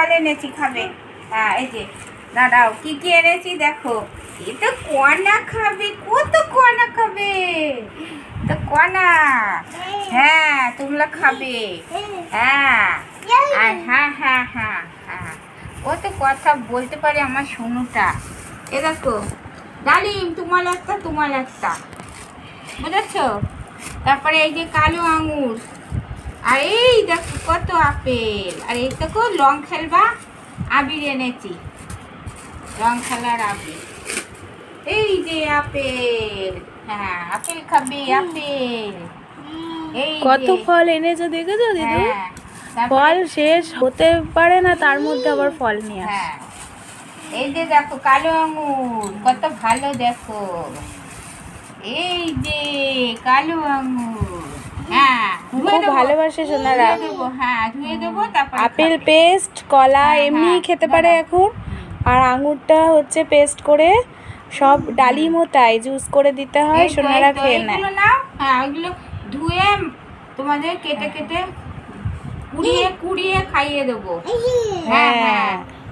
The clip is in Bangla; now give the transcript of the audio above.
ফল এনেছি, খাবে। হ্যাঁ এই যে, দাঁড়াও, কি কি এনেছি দেখো। এই তো কনা খাবে, কত কনা খাবে? তো কনা। হ্যাঁ তোমরা খাবে। হ্যাঁ। হ্যাঁ হ্যাঁ হ্যাঁ হ্যাঁ। ও তো কথা বলতে পারে আমার সোনুটা। এ দেখো, ডালিম, তোমার একটা তোমার একটা। বুঝেছ? তারপরে এই যে কালো আঙুর। আর এই কত আপেল? আর এই দেখো লং খেলবা আবির এনেছি। রং খেলার আবির। এই যে আপেল। হ্যাঁ আপেল খাবে আপেল। এই কত ফল এনেছো দেখেছ দিদি? হ্যাঁ ফল শেষ হতে পারে না তার মধ্যে আবার ফল নিয়ে আসে। হ্যাঁ। এই যে দেখো কালো আঙুর কত ভালো দেখো। এই যে কালো আঙুর। খুব দেবো। ভালোবাসে সোনারা। দেবো হ্যাঁ আপেল পেস্ট কলা হ্যাঁ, এমনি হ্যাঁ, খেতে পারে এখন। আর আঙুরটা হচ্ছে পেস্ট করে সব ডালিমও তাই জুস করে দিতে হয় সোনারা খেয়ে নেয়। হ্যাঁ ধুয়ে তোমাদের কেটে কেটে কুড়িয়ে কুড়িয়ে খাইয়ে দেবো। হ্যাঁ হ্যাঁ।